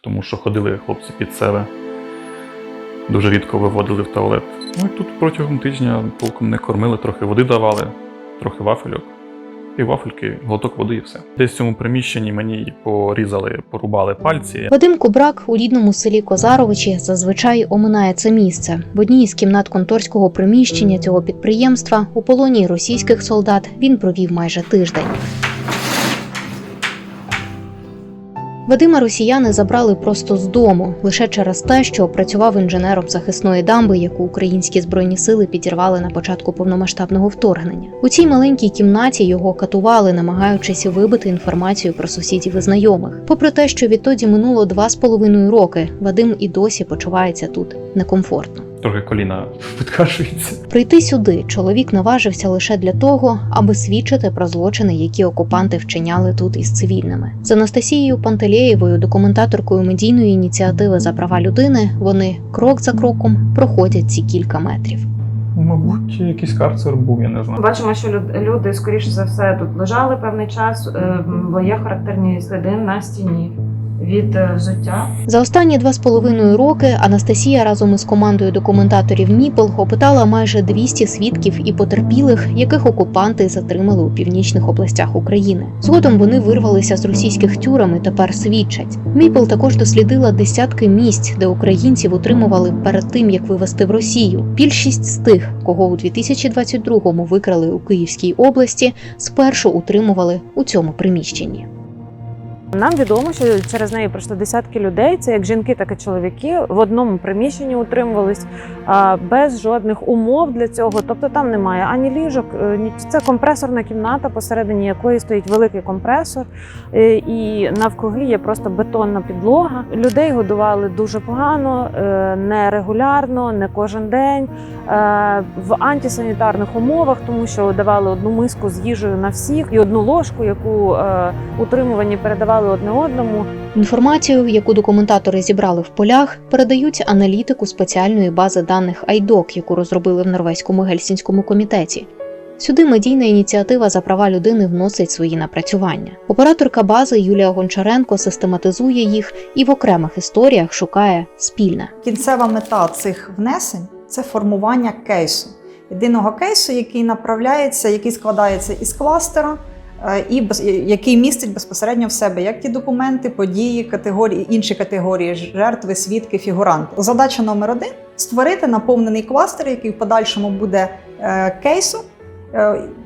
тому що ходили хлопці під себе. Дуже рідко виводили в туалет. Ну і тут протягом тижня толком не кормили, трохи води давали, трохи вафельок. І вафельки, глоток води і все. Десь в цьому приміщенні мені порізали, порубали пальці. Вадим Кубрак у рідному селі Козаровичі зазвичай оминає це місце. В одній із кімнат конторського приміщення цього підприємства у полоні російських солдат він провів майже тиждень. Вадима росіяни забрали просто з дому лише через те, що працював інженером захисної дамби, яку українські збройні сили підірвали на початку повномасштабного вторгнення. У цій маленькій кімнаті його катували, намагаючись вибити інформацію про сусідів і знайомих. Попри те, що відтоді минуло два з половиною роки, Вадим і досі почувається тут некомфортно. Трохи коліна підкашується. Прийти сюди чоловік наважився лише для того, аби свідчити про злочини, які окупанти вчиняли тут із цивільними. З Анастасією Пантелєєвою, документаторкою медійної ініціативи за права людини, вони крок за кроком проходять ці кілька метрів. Мабуть, якийсь карцер був, я не знаю. Бачимо, що люд- люди, скоріше за все, тут лежали певний час, е, бо є характерні сліди на стіні від е, взуття. За останні два з половиною роки Анастасія разом із командою документаторів Ніпл опитала майже 200 свідків і потерпілих, яких окупанти затримали у північних областях України. Згодом вони вирвалися з російських тюрем і тепер свідчать. Міпл також дослідила десятки місць, де українців утримували перед тим, як вивезти в Росію. Більшість з тих, кого у 2022-му викрали у Київській області, спершу утримували у цьому приміщенні. Нам відомо, що через неї пройшли десятки людей. Це як жінки, так і чоловіки в одному приміщенні утримувались без жодних умов для цього. Тобто там немає ані ліжок, е, ні це компресорна кімната, посередині якої стоїть великий компресор, е, і навкруги є просто бетонна підлога. Людей годували дуже погано, е, нерегулярно, не кожен день в антисанітарних умовах, тому що давали одну миску з їжею на всіх і одну ложку, яку утримувані передавали одне одному. Інформацію, яку документатори зібрали в полях, передають аналітику спеціальної бази даних IDOC, яку розробили в Норвезькому гельсінському комітеті. Сюди медійна ініціатива за права людини вносить свої напрацювання. Операторка бази Юлія Гончаренко систематизує їх і в окремих історіях шукає спільне. Кінцева мета цих внесень це формування кейсу. Єдиного кейсу, який направляється, який складається із кластера, і без- який містить безпосередньо в себе як ті документи, події, категорії, інші категорії жертви, свідки, фігуранти. Задача номер один створити наповнений кластер, який в подальшому буде кейсу. кейсом.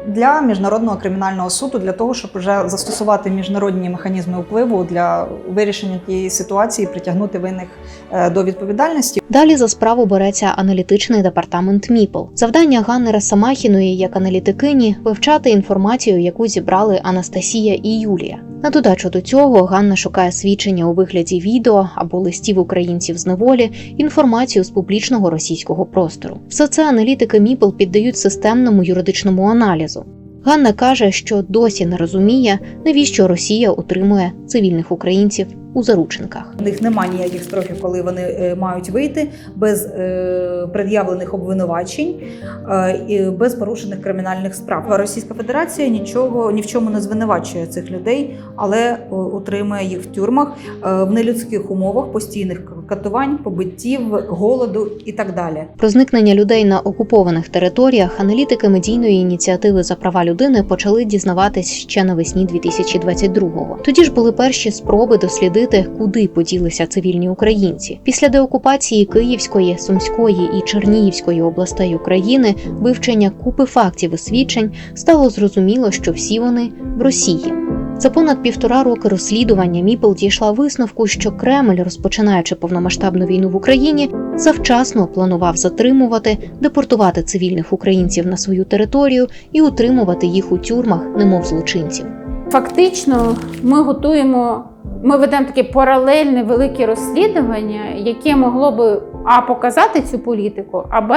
Для міжнародного кримінального суду для того, щоб вже застосувати міжнародні механізми впливу для вирішення тієї ситуації, притягнути винних е, до відповідальності. Далі за справу береться аналітичний департамент МІПЛ. Завдання Ганни Расамахіної як аналітикині вивчати інформацію, яку зібрали Анастасія і Юлія. На додачу до цього Ганна шукає свідчення у вигляді відео або листів українців з неволі, інформацію з публічного російського простору. Все це аналітики МІПЛ піддають системному юридичному аналізу. Ганна каже, що досі не розуміє, навіщо Росія утримує цивільних українців у заручниках. У них немає ніяких строків, коли вони е, мають вийти без е, пред'явлених обвинувачень е, і без порушених кримінальних справ. Російська Федерація нічого ні в чому не звинувачує цих людей, але утримує їх в тюрмах в нелюдських умовах постійних катувань, побиттів, голоду і так далі. Про зникнення людей на окупованих територіях аналітики медійної ініціативи за права людини почали дізнаватись ще навесні 2022-го. Тоді ж були перші спроби дослідити, куди поділися цивільні українці. Після деокупації Київської, Сумської і Чернігівської областей України, вивчення купи фактів і свідчень стало зрозуміло, що всі вони в Росії. За понад півтора роки розслідування Міпл дійшла висновку, що Кремль, розпочинаючи повномасштабну війну в Україні, завчасно планував затримувати, депортувати цивільних українців на свою територію і утримувати їх у тюрмах, немов злочинців. Фактично, ми готуємо, ми ведемо таке паралельне велике розслідування, яке могло би а показати цю політику, або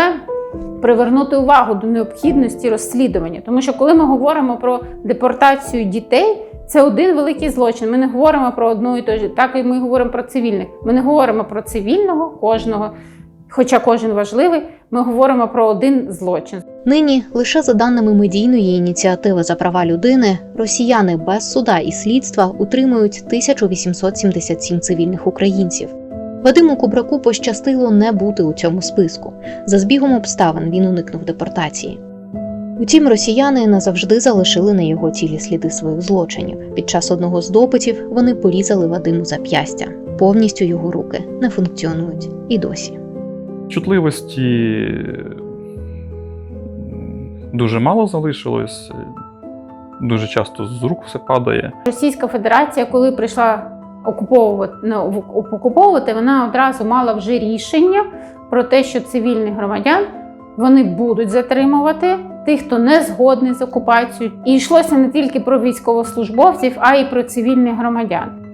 привернути увагу до необхідності розслідування. Тому що коли ми говоримо про депортацію дітей, це один великий злочин. Ми не говоримо про одну і ту ж, так і ми говоримо про цивільних. Ми не говоримо про цивільного кожного, хоча кожен важливий. Ми говоримо про один злочин. Нині, лише за даними медійної ініціативи за права людини, росіяни без суда і слідства утримують 1877 цивільних українців. Вадиму Кубраку пощастило не бути у цьому списку. За збігом обставин він уникнув депортації. Утім, росіяни назавжди залишили на його тілі сліди своїх злочинів. Під час одного з допитів вони порізали Вадиму зап'ястя. Повністю його руки не функціонують і досі. Чутливості дуже мало залишилось. Дуже часто з рук все падає. Російська Федерація, коли прийшла окуповувати, ну, окуповувати, вона одразу мала вже рішення про те, що цивільних громадян вони будуть затримувати тих, хто не згодний з окупацією. І йшлося не тільки про військовослужбовців, а й про цивільних громадян.